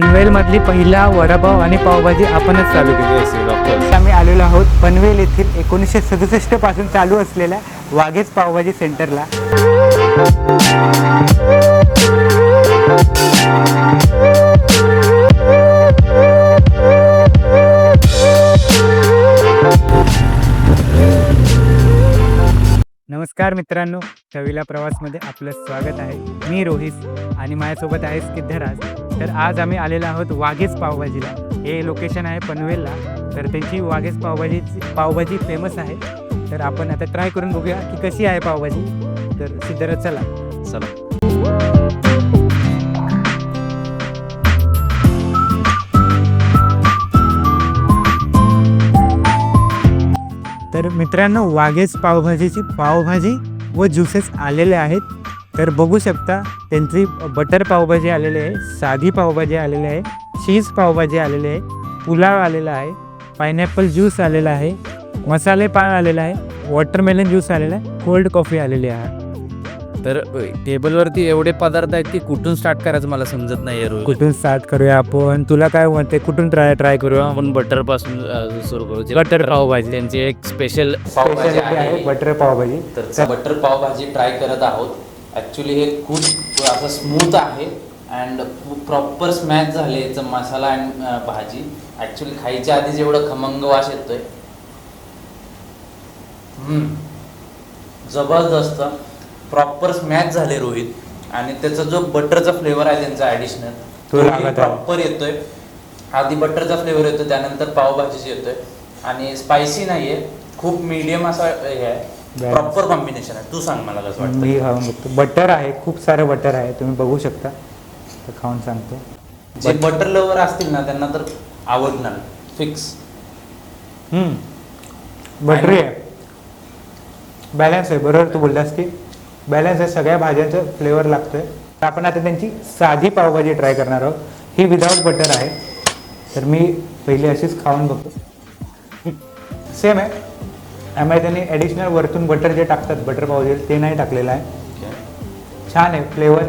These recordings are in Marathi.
पनवेल मधली पहिला वडापाव आणि पावभाजी आपणच चालू केली. ऑफकोर्स आम्ही आलेलो आहोत पनवेल येथील एकोणीसशे सदुसष्टपासून चालू असलेल्या वाघेज पावभाजी सेंटरला. नमस्कार मित्रांनो चवीला प्रवासमध्ये आपलं स्वागत आहे. मी रोहित आणि माझ्यासोबत आहे सिद्धराज. तर आज आम्ही आलेलो आहोत वाघेज पावभाजीला. हे लोकेशन आहे पनवेलला. तर त्यांची वाघेज पावभाजी पावभाजी फेमस आहे. तर आपण आता ट्राय करून बघूया की कशी आहे पावभाजी. तर सिद्धराज चला. चला. तर मित्रांनो वाघेज पावभाजीची पावभाजी व ज्युसेस आलेले आहेत. तर बघू शकता त्यांची बटर पावभाजी आलेली आहे साधी पावभाजी आलेली आहे चीज पावभाजी आलेली आहे पुलाव आलेला आहे पायनॅपल ज्यूस आलेला आहे मसाले पान आलेला आहे वॉटरमेलन ज्यूस आलेला आहे कोल्ड कॉफी आलेली आहे. तर टेबलवरती एवढे पदार्थ आहेत की कुठून स्टार्ट करायचं मला समजत नाही कुठून स्टार्ट करूया आपण? तुला काय म्हणते कुठून ट्राय ट्राय करूया? आपण बटरपासून सुरू करू. बटर पावभाजी. त्यांची एक स्पेशल पावभाजी आहे बटर पावभाजी. तर बटर पावभाजी ट्राय करत आहोत. ॲक्च्युली हे खूप असं स्मूथ आहे अँड प्रॉपर स्मॅच झाले याचं मसाला अँड भाजी. ॲक्च्युली खायच्या आधी जेवढं खमंग वास येतोय. हम्म. जबरदस्त. प्रॉपर स्मॅच झाले रोहित. आणि त्याचा जो बटरचा फ्लेवर आहे त्यांचा तो ॲडिशनल आहे. प्रॉपर येतोय. आधी बटरचा फ्लेवर येतो त्यानंतर पावभाजीची येतोय. आणि स्पायसी नाहीये. खूप मीडियम असा हे आहे. प्रॉपर कॉम्बिनेशन आहे. तू सांग मला कसं वाटतं. मी खाऊन बघतो. बटर आहे. खूप सारं बटर आहे. तुम्ही बघू शकता. तर खाऊन सांगतो. जे बटर लवर असतील ना त्यांना तर आवडणार. फिक्स बटरी आहे. बॅलन्स आहे. बरोबर तू बोललास की? बॅलन्स आहे. सगळ्या भाज्यांचं फ्लेवर लागतोय. तर आपण आता त्यांची साधी पावभाजी ट्राय करणार आहोत. ही विदाऊट बटर आहे. तर मी पहिली अशीच खाऊन बघतो. सेम आहे. त्यामुळे त्यांनी ॲडिशनल वरतून बटर जे टाकतात बटर पावभाजी ते नाही टाकलेलं आहे. छान आहे फ्लेवर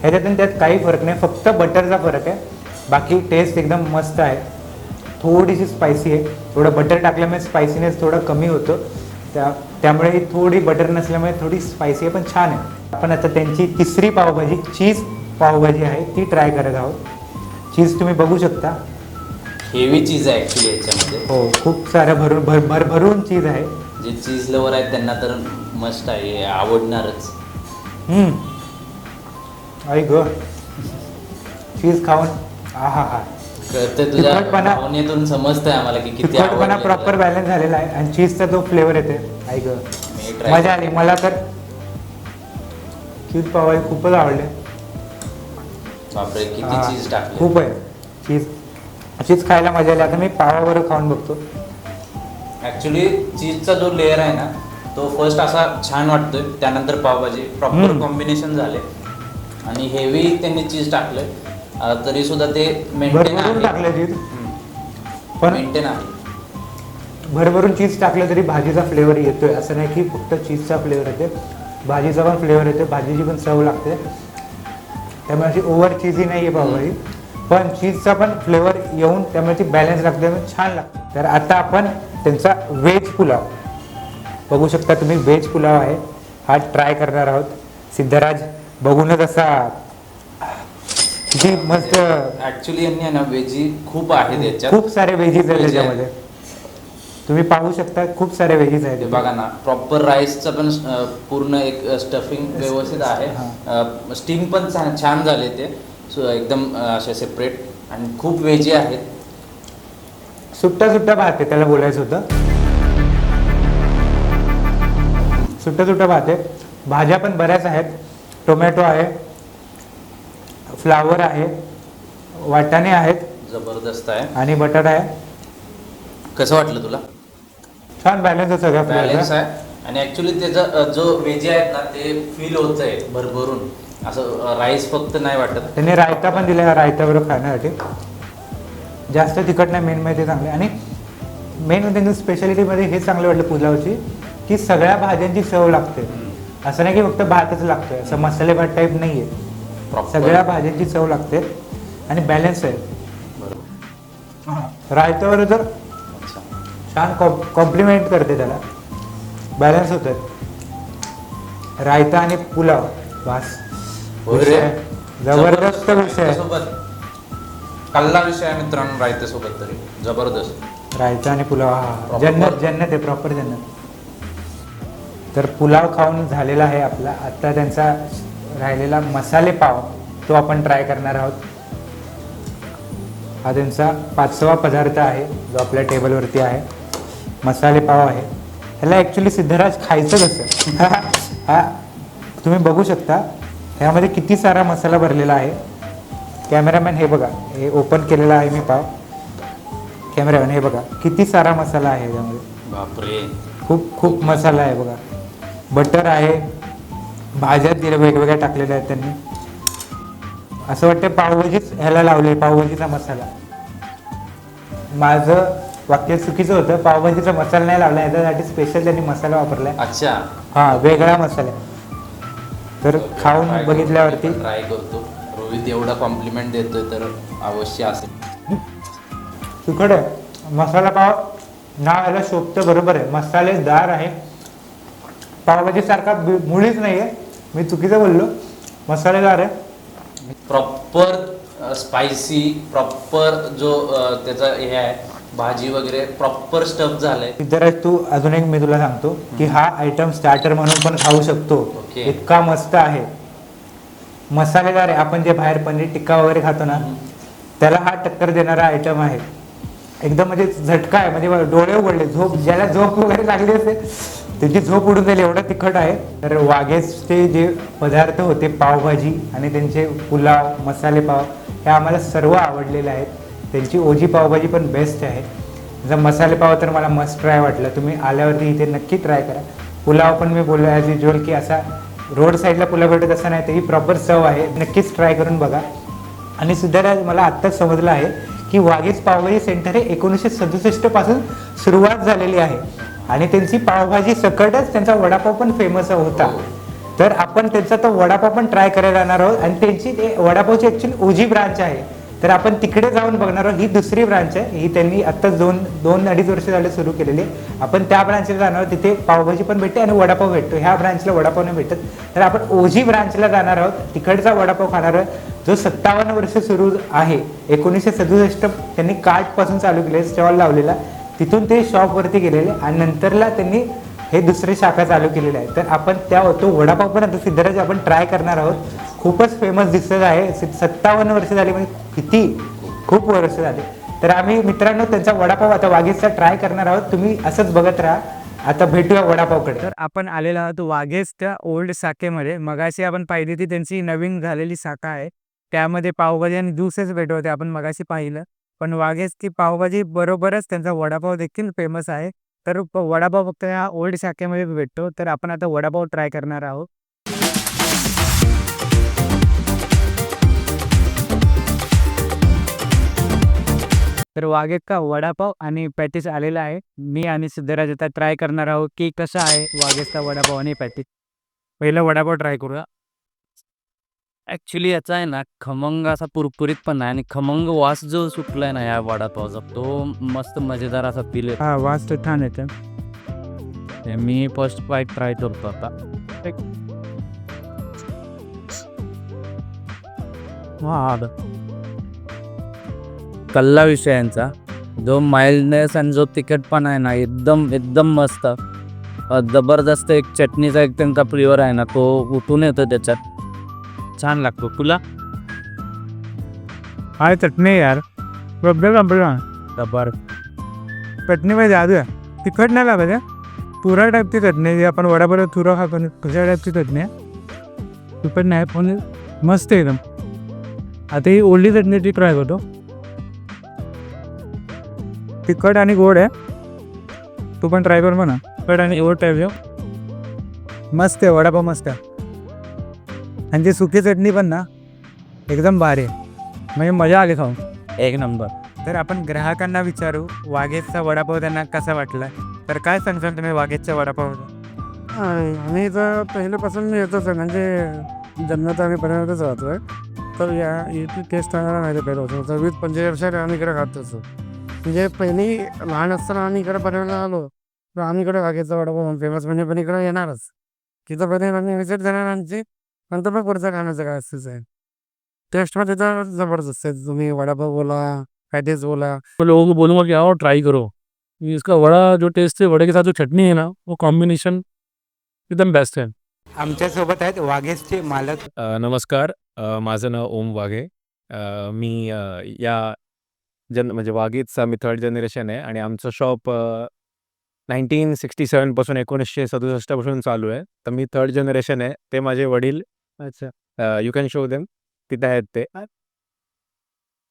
ह्याच्यातून त्यात काही फरक नाही फक्त बटरचा फरक आहे. बाकी टेस्ट एकदम मस्त आहे. थोडीशी स्पायसी आहे. थोडं बटर टाकल्यामुळे स्पायसीनेस थोडं कमी होतं. त्या त्यामुळे ही थोडी बटर नसल्यामुळे थोडी स्पायसी आहे पण छान आहे. आपण आता त्यांची तिसरी पावभाजी चीज पावभाजी आहे ती ट्राय करत आहोत. चीज तुम्ही बघू शकता. हेवी चीज आहे ॲक्च्युली याच्यामध्ये. हो खूप सारं भरून भर भरभरून चीज आहे. जे चीज लवर आहेत त्यांना तर मस्त आहे हे आवडणारच. आई ग. चीज खाऊन हा हा. हा कळतंय तुझ्या तिखटपणा- भावनेतून समजतंय आम्हाला की किती तिखटपणा आवडलेलं. प्रॉपर आहे. बॅलन्स झालेला आहे आणि चीजचा जो फ्लेवर येते आई ग. मी try मजा आली. मला तर चीज पावभाजी खूपच आवडले. बापरे किती हा, चीज टाकली. खूप आहे. चीज चीज खायला मजा आली. आता मी पावाबरोबर खाऊन बघतो. ऍक्च्युली चीजचा जो लेअर आहे ना तो फर्स्ट असा छान वाटतोय. त्यानंतर पावभाजी प्रॉपर. कॉम्बिनेशन झाले. आणि हेवी त्यांनी चीज टाकले तरी सुद्धा ते मेंटेन टाकलं चीज पण मेंटेन आहे. भरभरून चीज टाकलं तरी भाजीचा फ्लेवर येतोय. असं नाही की फक्त चीजचा फ्लेवर येते भाजीचा पण फ्लेवर येतो भाजीची पण चव लागते. त्यामुळे अशी ओव्हर चीजही नाही आहे पावभाजी. पण चीजचा पण फ्लेवर येऊन त्यामुळे ती बॅलन्स लागते छान लागते तर आता आपण त्यांचा व्हेज पुलाव. बघू शकता तुम्ही व्हेज पुलाव आहे. हा ट्राय करणार आहोत. सिद्धराज बघूनच असा किती मस्त. ऍक्च्युली यांनी आहे ना वेजी खूप आहेत याच्यात. खूप सारे व्हेजीज आहेत Veg आहे. त्याच्यामध्ये तुम्ही पाहू शकता खूप सारे व्हेजीज आहेत. बघा ना प्रॉपर राईसचं पण अं, पूर्ण एक स्टफिंग व्यवस्थित आहे. स्टीम पण छान छान झाले ते. सो एकदम असे सेपरेट आणि खूप वेजी आहेत. सुट्टा सुट्टा भात आहे त्याला बोलायचं होतं. सुट्टा सुट्टा भात. आहे भाज्या पण बऱ्याच आहेत. टोमॅटो आहे. फ्लावर आहे. वाटाणे आहेत. जबरदस्त आहे. आणि बटाटा आहे. कसं वाटलं तुला? छान बॅलन्स आहे सगळ्या बॅलन्स आहे. आणि ऍक्च्युली त्याचा जो व्हेज आहेत ना ते फील होत आहे भरभरून. असं राईस फक्त नाही वाटत. त्यांनी रायता पण दिला आहे रायताबरोबर खाण्यासाठी. जास्त तिखट नाही मेन माहिती चांगले. आणि मेन त्यांचं स्पेशालिटीमध्ये हे चांगलं वाटलं पुलावची की सगळ्या भाज्यांची चव लागते. असं नाही की फक्त भातच लागतोय. असं मसाले भात टाईप नाही आहे. सगळ्या भाज्यांची चव लागते. आणि बॅलन्स आहे. बरोबर. जर अच्छा. छान कॉम्प्लिमेंट करते त्याला. बॅलन्स होतात रायता आणि पुलाव. वास. विषय. जबरदस्त विषय. रायत्यासोबत कल्ला विषय आहे मित्रांनो रायत्यासोबत तरी. जबरदस्त. रायता आणि पुलाव हा. जन्नत जन्नत आहे प्रॉपर जन्नत. तर पुलाव खाऊन झालेला आहे आपला. आता त्यांचा राहिलेला मसाले पाव तो आपण ट्राय करणार आहोत. हा त्यांचा पाचवा पदार्थ आहे जो आपल्या टेबलवरती आहे. मसाले पाव आहे. ह्याला ॲक्च्युली सिद्धराज खायचं कसं हा. तुम्ही बघू शकता. ह्यामध्ये किती सारा मसाला भरलेला आहे? कॅमेरामॅन हे बघा. हे ओपन केलेला आहे मी पाव. कॅमेरामॅन हे बघा. किती सारा मसाला आहे यामध्ये बापरे. खूप खूप मसाला आहे बघा. बटर आहे. भाज्या दिल्या वेगवेगळ्या टाकलेल्या आहेत त्यांनी. असं वाटतं पावभाजीच ह्याला लावले पावभाजीचा मसाला. माझं वाक्य चुकीचं होतं. पावभाजीचा मसाला नाही लावला याच्यासाठी स्पेशल त्यांनी मसाला वापरलाय. अच्छा. हा वेगळा मसाला तर खाऊन बघितल्यावरती ट्राय करतो. रोहित एवढा कॉम्प्लिमेंट देतोय तर अवश्य असेल. आहे मसाला पाव नाव याला शोभतं बरोबर आहे. मसालेदार आहे. पावभाजीसारखा मुळीच नाही आहे मी चुकीचं बोललो. मसालेदार आहे. प्रॉपर स्पायसी प्रॉपर जो त्याचा हे आहे भाजी वगैरे प्रॉपर स्टफ झालंय. सिद्धराज तू अजून एक मी तुला सांगतो की हा आयटम स्टार्टर म्हणून पण खाऊ शकतो. इतका मस्त आहे. मसालेदार आहे. आपण जे बाहेर पनीर टिक्का वगैरे खातो ना त्याला हा टक्कर देणारा आयटम आहे. एकदम म्हणजे झटका आहे. म्हणजे डोळे उघडले. झोप ज्याला झोप वगैरे लागली असेल त्याची झोप उडून जाईल एवढं तिखट आहे. तर वाघेचे जे पदार्थ होते पावभाजी आणि त्यांचे पुलाव मसाले पाव हे आम्हाला सर्व आवडलेले आहेत. त्यांची ओजी पावभाजी पण बेस्ट आहे. जर मसाले पाव तर मला मस्ट ट्राय वाटलं. तुम्ही आल्यावरती इथे नक्की ट्राय करा. पुलाव पण मी बोललो ॲज युजल की असा रोड साईडला पुलाव भेटत असं नाही तर ही प्रॉपर चव आहे. नक्कीच ट्राय करून बघा. आणि सिद्धाराज मला आत्ताच समजलं आहे की वाघेज पावभाजी सेंटर हे एकोणीसशे सदुसष्टपासून सुरुवात झालेली आहे. आणि त्यांची पावभाजी सकटच त्यांचा वडापाव पण फेमस होता. तर आपण त्यांचा तो वडापाव पण ट्राय करायला जाणार आहोत. आणि त्यांची ते वडापावची ॲक्च्युली ओजी ब्रांच आहे. तर आपण तिकडे जाऊन बघणार आहोत. ही दुसरी ब्रांच आहे. ही त्यांनी आत्ता दोन दोन अडीच वर्ष झाले सुरू केलेली आहे. आपण त्या ब्रांचला जाणार आहोत. तिथे पावभाजी पण भेटते आणि वडापाव भेटतो. ह्या ब्रांचला वडापाव नाही भेटत तर आपण ओजी ब्रांचला जाणार आहोत. तिकडचा वडापाव खाणार आहोत. जो सत्तावन्न वर्ष सुरू आहे एकोणीसशे सदुसष्ट त्यांनी कार्टपासून चालू केले स्टॉल लावलेला. तिथून ते शॉपवरती गेलेले आणि नंतरला त्यांनी हे दुसरे शाखा चालू केलेले आहे तर आपण त्या तो वडापाव पण आता सिद्धराज आपण ट्राय करणार आहोत. खूपच फेमस दिसत आहे. सत्तावन्न वर्ष झाली म्हणजे किती? खूप वर्ष झाले. तर आम्ही मित्रांनो त्यांचा वडापाव आता वाघेसचा ट्राय करणार आहोत. तुम्ही असंच बघत राहा. आता भेटूया वडापावकडे. तर आपण आलेलो आहोत वाघेसच्या ओल्ड शाखेमध्ये. मगाशी आपण पाहिली ती त्यांची नवीन झालेली शाखा आहे. त्यामध्ये पावभाजी आणि ज्यूसेस भेटवते आपण मगाशी पाहिलं. पण वाघेसची पावभाजी बरोबरच त्यांचा वडापाव देखील फेमस आहे. तर वडापाव फक्त या ओल्ड शाखेमध्ये भेटतो. तर आपण आता वडापाव ट्राय करणार आहोत. तर वाघेज का वडापाव आणि पॅटीस आलेला आहे. मी आणि सिद्धराज आता ट्राय करणार आहोत की कसा आहे वाघेजचा वडापाव आणि पॅटीस. पहिला वडापाव ट्राय करूया. ॲक्च्युली याचा आहे ना खमंग असा कुरकुरीत पण आहे आणि खमंग वास जो सुटलाय ना या वडापावचा तो मस्त मजेदार असा येतो. हा वास तर छान येतं. मी फर्स्ट बाईट ट्राय करतो आता. हा कल्ला विषयांचा जो माइल्डनेस आणि जो तिखटपणा आहे ना एकदम एकदम मस्त. जबरदस्त एक चटणीचा एक त्यांचा फ्लेवर आहे ना तो उठून येतो त्याच्यात. छान लागतो. तुला? हा चटणी यार. जबर चटणी पाहिजे आधी तिखट नाही लागत आहे. तुरा टाईपची चटणी आहे, जी आपण वडापाव तुरा खातो तशा टाईपची चटणी आहे. तिखट नाही पण मस्त आहे एकदम. आता ही ओली चटणी ती ट्राय करतो. तिखट आणि गोड आहे. तू पण ट्राय कर म्हणा. तिखट आणि गोड टाईप मस्त आहे वडापाव मस्त आहे. आणि ती सुकी चटणी पण ना एकदम भारी आहे. म्हणजे मजा आली खाऊन. एक नंबर. तर आपण ग्राहकांना विचारू वाघेजचा वडापाव त्यांना कसा वाटला? तर काय सांगताल तुम्ही वाघेजचा वडापाव आम्ही तर पहिल्यापासून येतोच आहे म्हणजे जन्मत आम्ही पर्यंतच राहतो आहे तर या याची टेस्ट आणायला नाही पहिलं होतं तर वीस पंचेचाळीस वर्षात आम्ही इकडे खात होतो म्हणजे पहिली लहान असताना आम्ही इकडे बनवायला आलो तर आम्ही इकडे वाघेचा वडापाव फेमस म्हणजे पण इकडे येणारच. तिथं पहिले आम्ही विजिट देणार आमची नंतर मग पुढचं खाण्याचं काय असतंच आहे. टेस्टमध्ये तर जबरदस्त आहे तुम्ही वडापाव बोला पॅटीस बोला. तो लोगों को बोलूंगा कि आओ ट्राई करो. ये इसका वड़ा जो टेस्ट है वड़े के साथ जो चटनी है ना वो कॉम्बिनेशन एकदम बेस्ट है आमच्यासोबत आहेत वाघेसचे मालक. अ, नमस्कार. अ, माझं नाव ओम वाघे. अ, मी अ, या जन म्हणजे वाघेचा मी थर्ड जनरेशन आहे आणि आमचं शॉप नाईन्टीन सिक्स्टी सेवनपासून एकोणीसशे सदुसष्टपासून चालू आहे. तर मी थर्ड जनरेशन आहे. ते माझे वडील अच्छा. यू कॅन शो देम तिथे आहेत ते.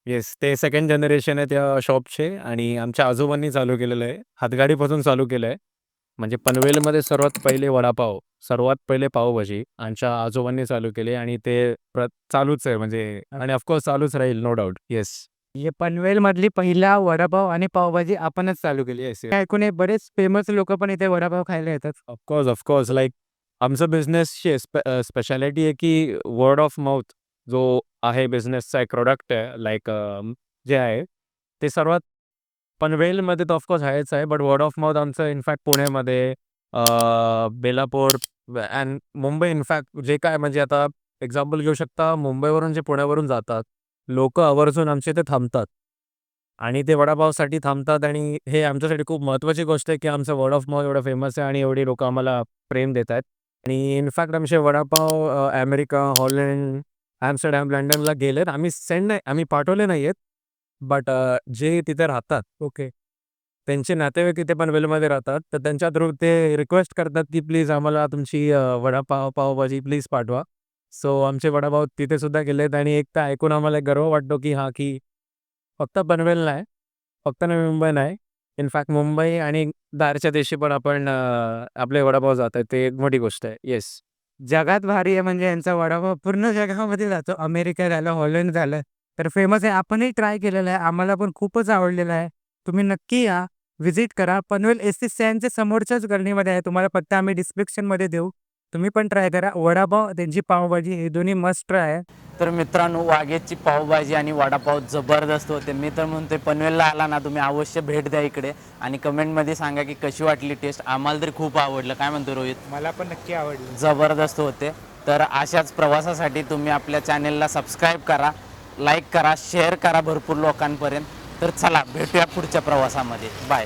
येस ते सेकंड जनरेशन आहे त्या शॉपचे आणि आमच्या आजोबांनी चालू केलेलं आहे. हातगाडीपासून चालू केलं आहे. म्हणजे पनवेलमध्ये सर्वात पहिले वडापाव सर्वात पहिले पावभाजी आमच्या आजोबांनी चालू केले आणि ते चालूच आहे. म्हणजे आणि ऑफकोर्स चालूच राहील नो डाऊट येस हे पनवेल मधली पहिला वडापाव आणि पावभाजी आपणच चालू केली असेल ऐकून हे बरेच फेमस लोक पण इथे वडापाव खायला येतात. ऑफकोर्स ऑफकोर्स लाईक आमचं बिझनेसची स्पेशालिटी आहे की वर्ड ऑफ माउथ जो आहे बिझनेसचा एक प्रोडक्ट आहे लाईक जे आहे ते सर्वात पनवेलमध्ये तर ऑफकोर्स आहेच आहे बट वर्ड ऑफ माउथ आमचं इनफॅक्ट पुण्यामध्ये बेलापूर अँड मुंबई इनफॅक्ट जे काय म्हणजे आता एक्झाम्पल घेऊ शकता मुंबईवरून जे पुण्यावरून जातात लोक आवर्जून आमच्या इथे थांबतात. आणि ते वडापावसाठी थांबतात आणि हे आमच्यासाठी खूप महत्त्वाची गोष्ट आहे की आमचं वर्ड ऑफ माउथ एवढं फेमस आहे आणि एवढी लोक आम्हाला प्रेम देत आहेत. आणि इनफॅक्ट आमचे वडापाव अमेरिका हॉलंड ॲम्स्टरडॅम लंडनला गेलेत. आम्ही सेंड नाही आम्ही पाठवले नाही आहेत बट जे तिथे राहतात. ओके. त्यांचे नातेवाईक इथे पनवेलमध्ये राहतात. तर त्यांच्या थ्रू ते रिक्वेस्ट करतात की प्लीज आम्हाला तुमची वडापाव पावभाजी प्लीज पाठवा. सो आमचे वडापाव तिथे सुद्धा गेलेत आणि एक तर ऐकून आम्हाला गर्व वाटतो की हा की फक्त पनवेल नाही फक्त नवी मुंबई नाही. इनफॅक्ट मुंबई आणि दारच्या दिवशी पण आपण आपले वडापाव जात. आहे ते एक मोठी गोष्ट आहे. येस जगात भारी आहे म्हणजे यांचा वडापाव पूर्ण जगामध्ये जातो. अमेरिका झालं हॉलंड झालं तर फेमस आहे. आपणही ट्राय केलेलं आहे. आम्हाला पण खूपच आवडलेलं आहे. तुम्ही नक्की या. व्हिजिट करा. पनवेल एस सी सॅनच्या समोरच्याच गल्लीमध्ये आहे. तुम्हाला पत्ता आम्ही डिस्क्रिप्शनमध्ये देऊ. तुम्ही पण ट्राय करा. वडापाव त्यांची पावभाजी हे दोन्ही मस्ट ट्राय आहे. तर मित्रांनो वाघेची पावभाजी आणि वडापाव जबरदस्त होते. मी तर म्हणतोय पनवेलला आला ना तुम्ही अवश्य भेट द्या इकडे. आणि कमेंटमध्ये सांगा की कशी वाटली टेस्ट आम्हाला तरी खूप आवडलं. काय म्हणतो रोहित? मला पण नक्की आवडलं. जबरदस्त होते. तर अशाच प्रवासासाठी तुम्ही आपल्या चॅनेलला सबस्क्राईब करा लाईक करा शेअर करा भरपूर लोकांपर्यंत. तर चला भेटूया पुढच्या प्रवासामध्ये. बाय